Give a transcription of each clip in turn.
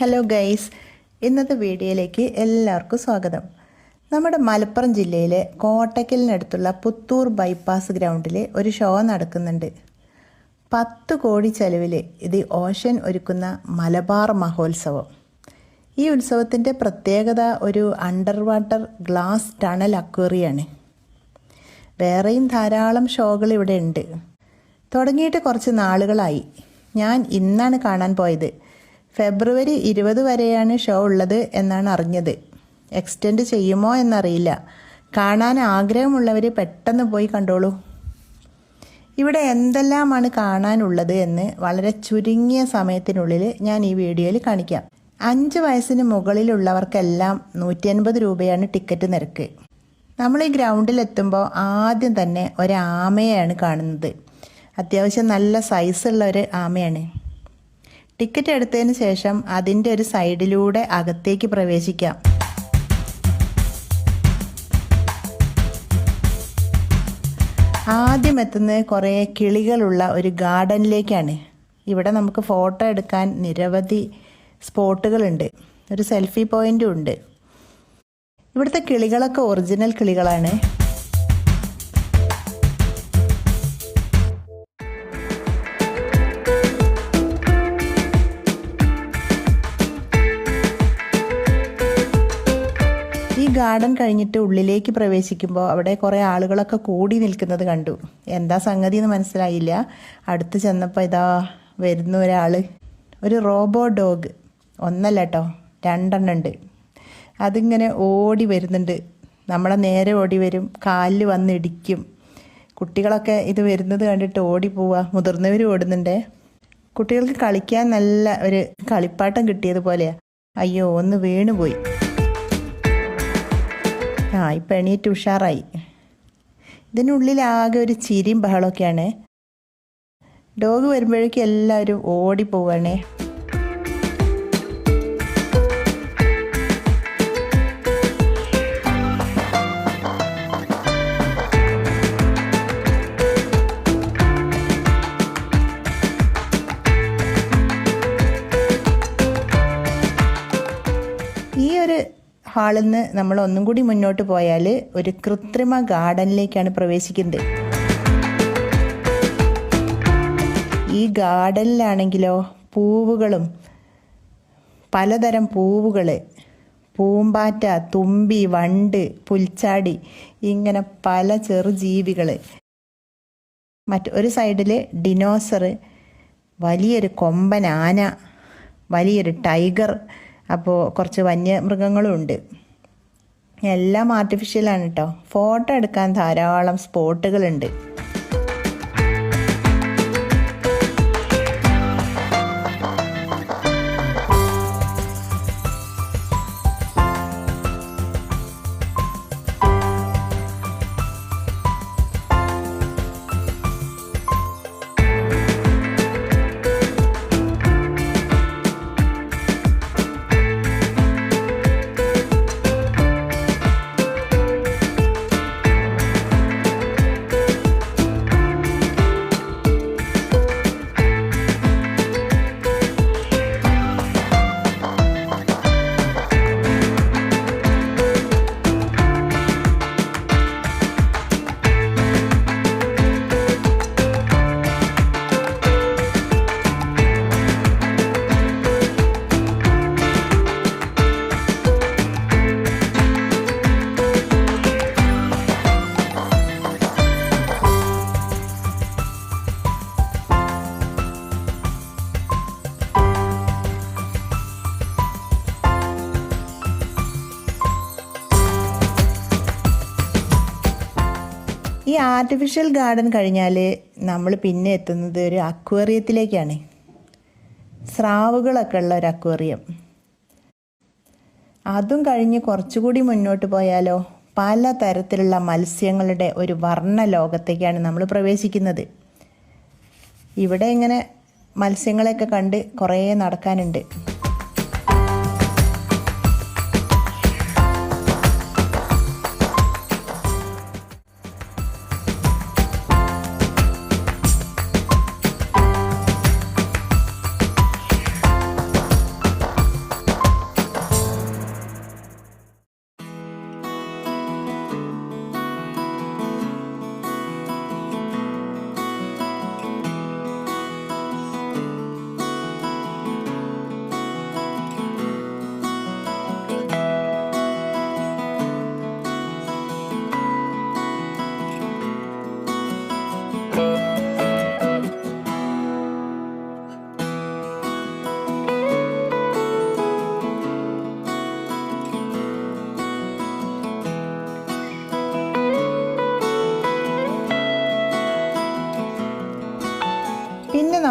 Hello guys ഇന്നത്തെ വീഡിയോയിലേക്ക് എല്ലാവർക്കും സ്വാഗതം. നമ്മുടെ മലപ്പുറം ജില്ലയിലെ കോട്ടയ്ക്കലിനടുത്തുള്ള പുത്തൂർ ബൈപ്പാസ് ഗ്രൗണ്ടിൽ ഒരു ഷോ നടക്കുന്നുണ്ട്. പത്ത് കോടി ചെലവിൽ ഇത് ഓഷൻ ഒരുക്കുന്ന മലബാർ മഹോത്സവം. ഈ ഉത്സവത്തിന്റെ പ്രത്യേകത ഒരു അണ്ടർ വാട്ടർ ഗ്ലാസ് ടണൽ അക്വേറിയാണ് വേറെയും ധാരാളം ഷോകൾ ഇവിടെ ഉണ്ട്. തുടങ്ങിയിട്ട് കുറച്ച് നാളുകളായി. ഞാൻ ഇന്നാണ് കാണാൻ പോയത്. ഫെബ്രുവരി ഇരുപത് വരെയാണ് ഷോ ഉള്ളത് എന്നാണ് അറിഞ്ഞത്. എക്സ്റ്റെൻഡ് ചെയ്യുമോ എന്നറിയില്ല. കാണാൻ ആഗ്രഹമുള്ളവർ പെട്ടെന്ന് പോയി കണ്ടോളൂ. ഇവിടെ എന്തെല്ലാമാണ് കാണാനുള്ളത് എന്ന് വളരെ ചുരുങ്ങിയ സമയത്തിനുള്ളിൽ ഞാൻ ഈ വീഡിയോയിൽ കാണിക്കാം. അഞ്ച് വയസ്സിന് മുകളിലുള്ളവർക്കെല്ലാം നൂറ്റി അൻപത് രൂപയാണ് ടിക്കറ്റ് നിരക്ക്. നമ്മൾ ഈ ഗ്രൗണ്ടിലെത്തുമ്പോൾ ആദ്യം തന്നെ ഒരാമയാണ് കാണുന്നത്. അത്യാവശ്യം നല്ല സൈസുള്ള ഒരു ആമയാണ്. ടിക്കറ്റ് എടുത്തതിന് ശേഷം അതിന്റെ ഒരു സൈഡിലൂടെ അകത്തേക്ക് പ്രവേശിക്കാം. ആദ്യം എത്തുന്നത് കുറേ കിളികളുള്ള ഒരു ഗാർഡനിലേക്കാണ്. ഇവിടെ നമുക്ക് ഫോട്ടോ എടുക്കാൻ നിരവധി സ്പോട്ടുകളുണ്ട്. ഒരു സെൽഫി പോയിന്റും ഉണ്ട്. ഇവിടുത്തെ കിളികളൊക്കെ ഒറിജിനൽ കിളികളാണ്. ഗാർഡൻ കഴിഞ്ഞിട്ട് ഉള്ളിലേക്ക് പ്രവേശിക്കുമ്പോൾ അവിടെ കുറേ ആളുകളൊക്കെ കൂടി നിൽക്കുന്നത് കണ്ടു. എന്താ സംഗതി എന്ന് മനസ്സിലായില്ല. അടുത്ത് ചെന്നപ്പോൾ ഇതാ വരുന്ന ഒരാൾ ഒരു റോബോ ഡോഗ്. ഒന്നല്ല കേട്ടോ രണ്ടെണ്ണം ഉണ്ട്. അതിങ്ങനെ ഓടി വരുന്നുണ്ട്. നമ്മളെ നേരെ ഓടി വരും. കാലിൽ വന്ന് ഇടിക്കും. കുട്ടികളൊക്കെ ഇത് വരുന്നത് കണ്ടിട്ട് ഓടി പോവുക മുതിർന്നവർ ഓടുന്നുണ്ട്. കുട്ടികൾക്ക് കളിക്കാൻ നല്ല ഒരു കളിപ്പാട്ടം കിട്ടിയതുപോലെയാണ് അയ്യോ ഒന്ന് വീണുപോയി. ആ ഇപ്പം എണീറ്റ് ഉഷാറായി. ഇതിനുള്ളിൽ ആകെ ഒരു ചിരിയും ബഹളമൊക്കെയാണ്. ഡോഗ് വരുമ്പോഴേക്കും എല്ലാവരും ഓടി ഈ ഹാളിൽ നിന്ന് നമ്മൾ ഒന്നും കൂടി മുന്നോട്ട് പോയാൽ ഒരു കൃത്രിമ ഗാർഡനിലേക്കാണ് പ്രവേശിക്കുന്നത്. ഈ ഗാർഡനിലാണെങ്കിലോ പൂവുകളും പലതരം പൂവുകൾ പൂമ്പാറ്റ തുമ്പി വണ്ട് പുൽച്ചാടി ഇങ്ങനെ പല ചെറുജീവികൾ മറ്റ് ഒരു സൈഡിൽ ഡിനോസർ വലിയൊരു കൊമ്പൻ ആന വലിയൊരു ടൈഗർ അപ്പോൾ കുറച്ച് വന്യമൃഗങ്ങളും ഉണ്ട് എല്ലാം ആർട്ടിഫിഷ്യലാണ് കേട്ടോ ഫോട്ടോ എടുക്കാൻ ധാരാളം സ്പോട്ടുകളുണ്ട് ഈ ആർട്ടിഫിഷ്യൽ ഗാർഡൻ കഴിഞ്ഞാൽ നമ്മൾ പിന്നെ എത്തുന്നത് ഒരു അക്വേറിയത്തിലേക്കാണ് സ്രാവുകളൊക്കെ ഉള്ള ഒരു അക്വേറിയം അതും കഴിഞ്ഞ് കുറച്ചുകൂടി മുന്നോട്ട് പോയാലോ പല തരത്തിലുള്ള മത്സ്യങ്ങളുടെ ഒരു വർണ ലോകത്തേക്കാണ് നമ്മൾ പ്രവേശിക്കുന്നത്. ഇവിടെ ഇങ്ങനെ മത്സ്യങ്ങളെയൊക്കെ കണ്ട് കുറേ നടക്കാനുണ്ട്.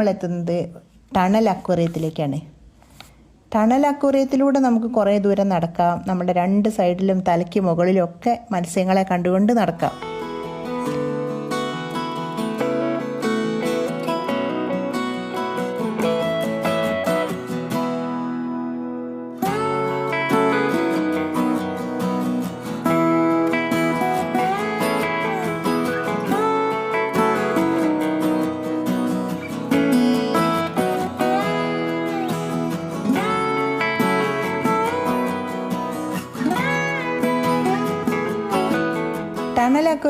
നമ്മൾ എത്തുന്നത് ടണൽ അക്വറിയത്തിലേക്കാണ്. ടണൽ അക്വറിയത്തിലൂടെ നമുക്ക് കുറേ ദൂരം നടക്കാം. നമ്മുടെ രണ്ട് സൈഡിലും തലയ്ക്ക് മുകളിലൊക്കെ മത്സ്യങ്ങളെ കണ്ടുകൊണ്ട് നടക്കാം.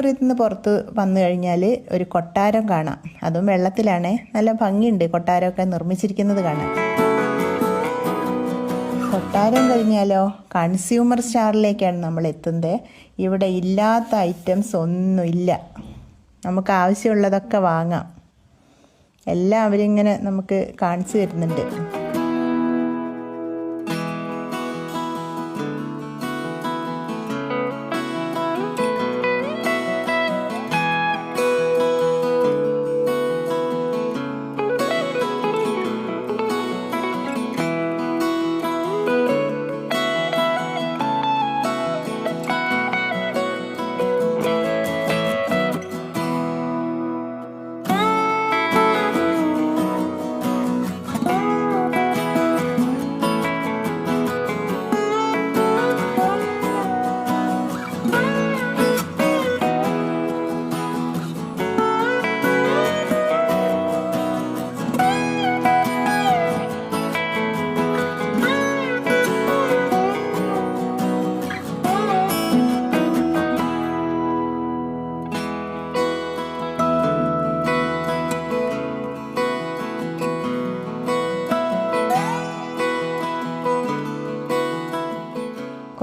അക്വറിയത്തിൽ നിന്ന് പുറത്ത് വന്നു കഴിഞ്ഞാൽ ഒരു കൊട്ടാരം കാണാം. അതും വെള്ളത്തിലാണ്. നല്ല ഭംഗിയുണ്ട് കൊട്ടാരമൊക്കെ നിർമ്മിച്ചിരിക്കുന്നത് കാണാം കൊട്ടാരം കഴിഞ്ഞാലോ? കൺസ്യൂമർ സ്റ്റാറിലേക്കാണ് നമ്മൾ എത്തുന്നത് ഇവിടെ ഇല്ലാത്ത ഐറ്റംസ് ഒന്നുമില്ല നമുക്ക് ആവശ്യമുള്ളതൊക്കെ വാങ്ങാം. എല്ലാം അവരിങ്ങനെ നമുക്ക് കാണിച്ചു തരുന്നുണ്ട്.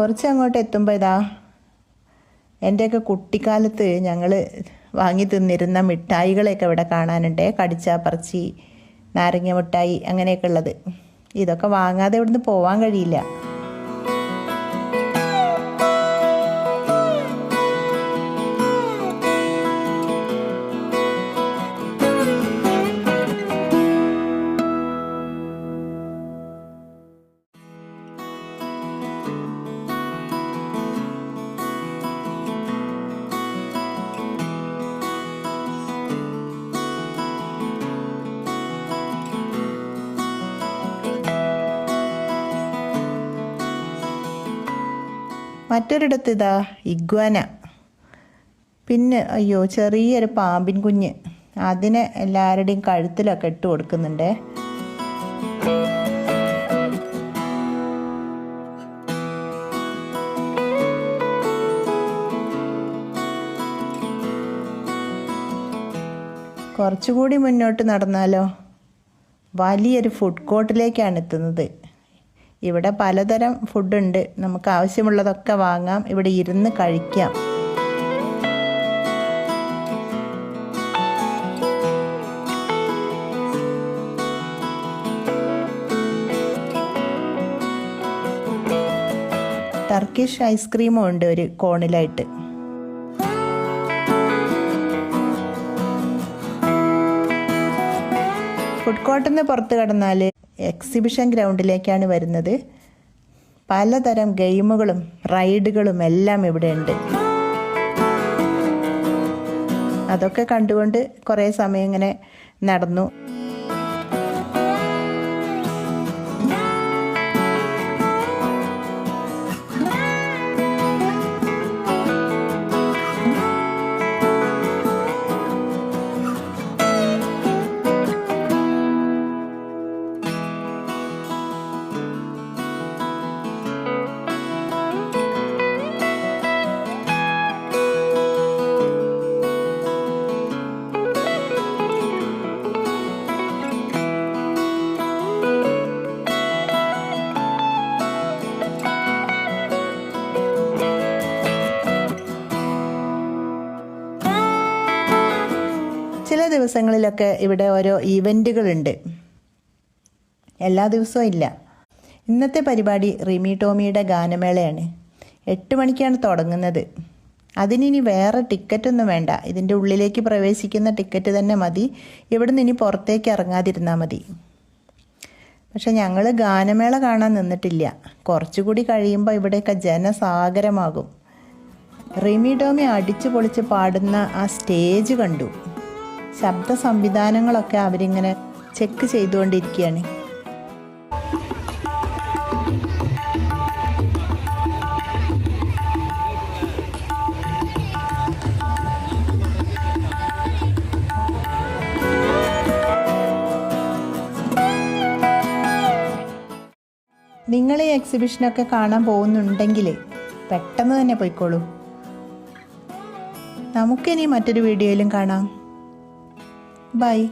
കുറച്ച് അങ്ങോട്ട് എത്തുമ്പോൾ ഇതാ എന്റെയൊക്കെ കുട്ടിക്കാലത്ത് ഞങ്ങൾ വാങ്ങി തിന്നിരുന്ന മിഠായികളെയൊക്കെ ഇവിടെ കാണാനുണ്ട്. കടിച്ച പറച്ചി നാരങ്ങ മിഠായി അങ്ങനെയൊക്കെ ഉള്ളത്. ഇതൊക്കെ വാങ്ങാതെ ഇവിടുന്ന് പോവാൻ കഴിയില്ല. മറ്റൊരിടത്ത് ഇതാ ഇഗ്വാന. പിന്നെ അയ്യോ ചെറിയൊരു പാമ്പിൻ കുഞ്ഞ്. അതിനെ എല്ലാവരുടെയും കഴുത്തിലൊക്കെ ഇട്ട് കൊടുക്കുന്നുണ്ടേ. കുറച്ചുകൂടി മുന്നോട്ട് നടന്നാലോ? വലിയൊരു ഫുഡ് കോർട്ടിലേക്കാണ് എത്തുന്നത്. ഇവിടെ പലതരം ഫുഡുണ്ട് നമുക്ക് ആവശ്യമുള്ളതൊക്കെ വാങ്ങാം. ഇവിടെ ഇരുന്ന് കഴിക്കാം. ടർക്കിഷ് ഐസ്ക്രീമും ഉണ്ട് ഒരു കോണിലായിട്ട്. ഫുഡ് കോർട്ടിൽ നിന്ന് പുറത്ത് കടന്നാൽ എക്സിബിഷൻ ഗ്രൗണ്ടിലേക്കാണ് വരുന്നത്. പലതരം ഗെയിമുകളും റൈഡുകളും എല്ലാം ഇവിടെ ഉണ്ട് അതൊക്കെ കണ്ടുകൊണ്ട് കുറേ സമയം ഇങ്ങനെ നടന്നു. ചില ദിവസങ്ങളിലൊക്കെ ഇവിടെ ഓരോ ഈവന്റുകളുണ്ട് എല്ലാ ദിവസവും ഇല്ല. ഇന്നത്തെ പരിപാടി റിമി ടോമിയുടെ ഗാനമേളയാണ്. എട്ട് മണിക്കാണ് തുടങ്ങുന്നത്. അതിനിനി വേറെ ടിക്കറ്റൊന്നും വേണ്ട. ഇതിന്റെ ഉള്ളിലേക്ക് പ്രവേശിക്കുന്ന ടിക്കറ്റ് തന്നെ മതി. ഇവിടുന്ന് ഇനി പുറത്തേക്ക് ഇറങ്ങാതിരുന്നാൽ മതി. പക്ഷെ ഞങ്ങൾ ഗാനമേള കാണാൻ നിന്നിട്ടില്ല. കുറച്ചുകൂടി കഴിയുമ്പോൾ ഇവിടെയൊക്കെ ജനസാഗരമാകും. റിമി ടോമി അടിച്ചു പൊളിച്ച് പാടുന്ന ആ സ്റ്റേജ് കണ്ടു. ശബ്ദ സംവിധാനങ്ങളൊക്കെ അവരിങ്ങനെ ചെക്ക് ചെയ്തുകൊണ്ടിരിക്കുകയാണ്. നിങ്ങൾ ഈ എക്സിബിഷനൊക്കെ കാണാൻ പോകുന്നുണ്ടെങ്കിൽ പെട്ടെന്ന് തന്നെ പോയിക്കോളൂ. നമുക്കിനി മറ്റൊരു വീഡിയോയിലും കാണാം. Bye.